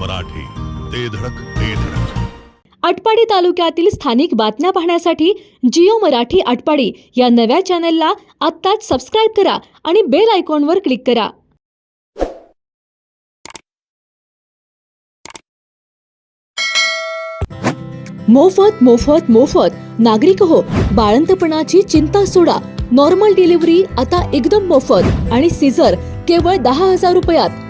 मराठी. ते धडक ते धडक. आटपाडी तालुक्यातील स्थानिक बातम्या पाहण्यासाठी जिओ मराठी आटपाडी या नव्या चॅनलला आत्ताच सबस्क्राईब करा आणि बेल आयकॉनवर क्लिक करा. मोफत मोफत मोफत. नागरिक हो बाळंतपणाची चिंता सोडा. नॉर्मल डिलिव्हरी आता एकदम मोफत. आणि सीझर केवळ दहा हजार रुपयात.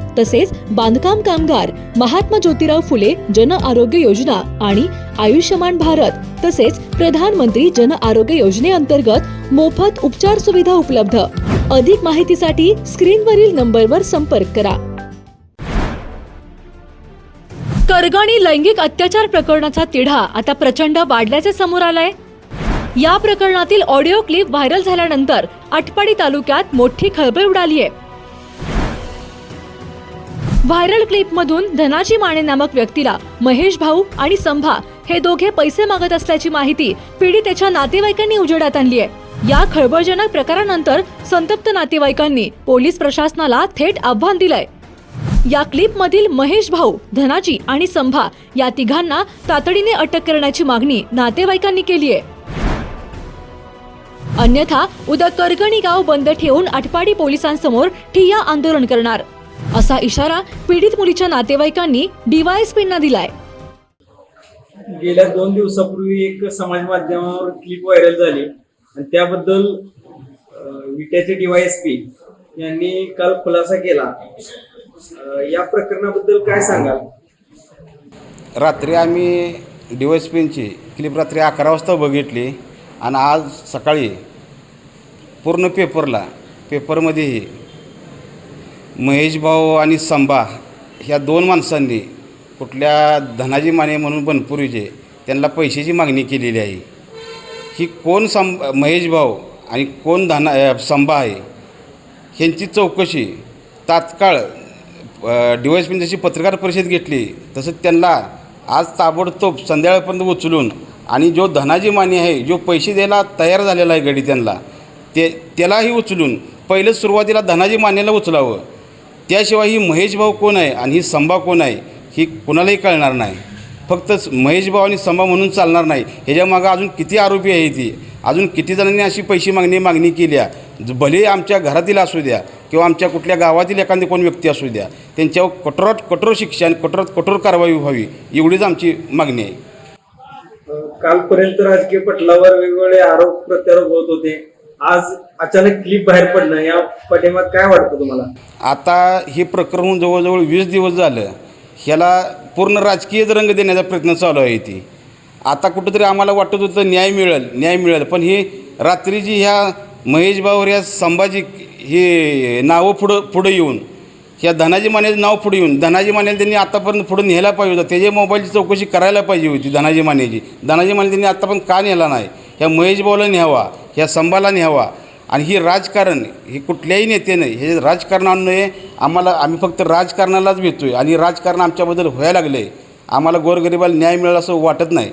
तसेच बांधकाम कामगार महात्मा ज्योतिराव फुले जन आरोग्य योजना आणि आयुष्यमान भारत तसेच प्रधानमंत्री जन आरोग्य योजनेअंतर्गत मोफत उपचार सुविधा उपलब्ध. अधिक माहितीसाठी स्क्रीनवरील नंबरवर संपर्क करा. करगणी लैंगिक अत्याचार प्रकरणाचा तिढा आता प्रचंड वाढल्याचे समोर आलाय. या प्रकरणातील ऑडिओ क्लिप व्हायरल झाल्यानंतर आटपाडी तालुक्यात मोठी खळबळ उडाली आहे व्हायरल क्लिपमधून धनाजी माने नामक व्यक्तीला महेश भाऊ आणि संभा हे दोघे पैसे मागत असल्याची माहिती पीडितेच्या नातेवाईकांनी उजेडात आणली आहे. या खळबळजनक प्रकारानंतर संतप्त नातेवाईकांनी पोलीस प्रशासनाला थेट आव्हान दिलंय. या क्लिपमधील महेश भाऊ धनाजी आणि संभा या तिघांना तातडीने अटक करण्याची मागणी नातेवाईकांनी केली आहे. अन्यथा उद्या करगणी गाव बंद ठेवून आटपाडी पोलिसांसमोर ठिय्या आंदोलन करणार. असा इशारा पीडित मुलीच्या नातेवाईकांनी डीवायएसपींना दिलाय. गेल्या दोन दिवसापूर्वी एक समाज माध्यमावर क्लिप व्हायरल झाली. आणि त्याबद्दल विट्याचे डीवायएसपी यांनी काल खुलासा केला. या प्रकरणाबद्दल काय सांगाल? रात्री आम्ही डी एस पींची क्लिप रात्री अकरा वाजता बघितली. आणि आज सकाळी पूर्ण पेपरला पेपरमध्येही महेश भाऊ आणि संभा ह्या दोन माणसांनी कुठल्या धनाजी माने म्हणून बनपुरीचे त्यांना पैशाची मागणी केलेली आहे. ही कोण सं महेश भाऊ आणि कोण धना संभा आहे ह्यांची चौकशी तात्काळ डी वाय जशी पत्रकार परिषद घेतली तसं त्यांना आज ताबडतोब संध्याकाळपर्यंत उचलून आणि जो धनाजी माने आहे जो पैसे द्यायला तयार झालेला आहे गडी त्यांना ते त्यालाही उचलून पहिलं सुरुवातीला धनाजी मानेला उचलावं. त्याशिवाय ही महेश भाऊ कोण आहे आणि ही संभा कोण आहे ही कुणालाही कळणार नाही. फक्तच महेश भाऊ आणि संभा म्हणून चालणार नाही. ह्याच्यामागं अजून किती आरोपी आहे ती? अजून किती जणांनी अशी पैसे मागणी मागणी केली आहे ज- भले आमच्या घरातील असू द्या किंवा आमच्या कुठल्या गावातील एखादी कोण व्यक्ती असू द्या त्यांच्यावर कठोरात कठोर शिक्षा आणि कठोरात कठोर कारवाई व्हावी एवढीच आमची मागणी आहे. कालपर्यंत राजकीय पटलावर वेगवेगळे आरोप प्रत्यारोप होत होते. आज अचानक क्लिप बाहेर पडणं या पाठिंबात काय वाटतं तुम्हाला? आता हे प्रकरण जवळजवळ वीस दिवस झालं. ह्याला पूर्ण राजकीय रंग देण्याचा प्रयत्न चालू आहे ती आता कुठंतरी आम्हाला वाटत होतं न्याय मिळेल न्याय मिळेल. पण ही रात्रीची ह्या महेश भाऊर या संभाजी हे नावं पुढं पुढं येऊन ह्या धनाजी मानेचं नाव पुढे येऊन धनाजी माने त्यांनी आतापर्यंत पुढे न्यायला पाहिजे होता. त्याच्या मोबाईलची चौकशी करायला पाहिजे होती धनाजी मानेची. धनाजी माने त्यांनी आतापर्यंत का नेला नाही? ह्या महेश भाऊला न्यावा. ह्या संभालाने हवा. आणि ही राजकारण हे कुठल्याही नेत्याने हे राजकारणान्वये आम्हाला आम्ही फक्त राजकारणालाच भेटतो आहे आणि राजकारण आमच्याबद्दल व्हायला लागलं आहे आम्हाला गोरगरिबाला न्याय मिळाला असं वाटत नाही.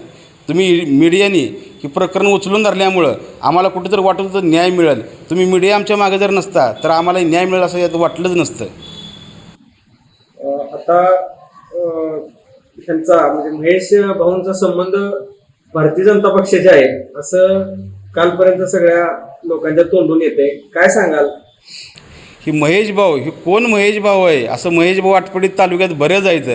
तुम्ही मीडियाने हे प्रकरण उचलून धरल्यामुळं आम्हाला कुठेतरी वाटत होतं न्याय मिळेल. तुम्ही मीडिया आमच्या मागे जर नसता तर आम्हाला न्याय मिळेल असं यात वाटलंच नसतं. आता त्यांचा म्हणजे महेश भाऊंचा संबंध भारतीय जनता पक्षाचे आहे असं कालपर्यंत सगळ्या लोकांच्या तोंडून येते. काय सांगाल? ही महेश भाऊ ही कोण महेश भाऊ आहे? असं महेश भाऊ आटपडीत तालुक्यात बरं आहेत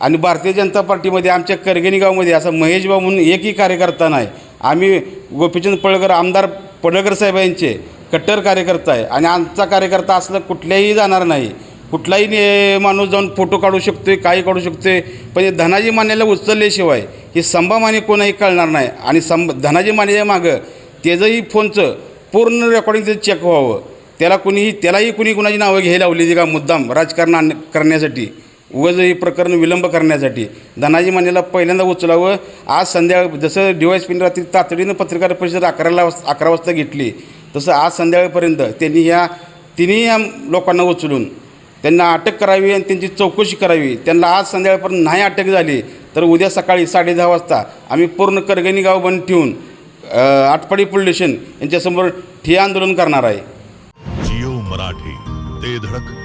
आणि भारतीय जनता पार्टीमध्ये आमच्या करगणी गावमध्ये असं महेश भाऊ म्हणून एकही कार्यकर्ता नाही. आम्ही गोपीचंद पळकर आमदार पडळकर साहेब यांचे कट्टर कार्यकर्ता आहे. आणि आमचा कार्यकर्ता असलं कुठल्याही जाणार नाही. कुठलाही माणूस जाऊन फोटो काढू शकतोय काही काढू शकतोय. पण हे धनाजी मानेला उचलल्याशिवाय ही संभा माने कोणाही कळणार नाही. आणि संभ धनाजी मानेच्या मागं त्याचंही फोनचं पूर्ण रेकॉर्डिंगचं चेक व्हावं. त्याला कुणीही त्यालाही कुणी कुणाची नावं घ्यायला लावली का मुद्दाम राजकारण आण- करण्यासाठी उगाच हे प्रकरण विलंब करण्यासाठी. धनाजी मानेला पहिल्यांदा उचलावं. आज संध्याकाळ जसं डी वाय एस रात्री तातडीनं पत्रकार परिषद अकराला अकरा वाजता घेतली तसं आज संध्याकाळपर्यंत त्यांनी ह्या तिन्ही या लोकांना उचलून त्यांना अटक करावी आणि त्यांची चौकशी करावी. त्यांना आज संध्याकाळपर्यंत नाही अटक झाली तर उद्या सकाळी साडे दहा वाजता आम्ही पूर्ण करगणी गाव बंद ठेवून आटपाडी पोलीस स्टेशन यांच्यासमोर ठिय्या आंदोलन करणार आहे. जिओ मराठी ते धडक.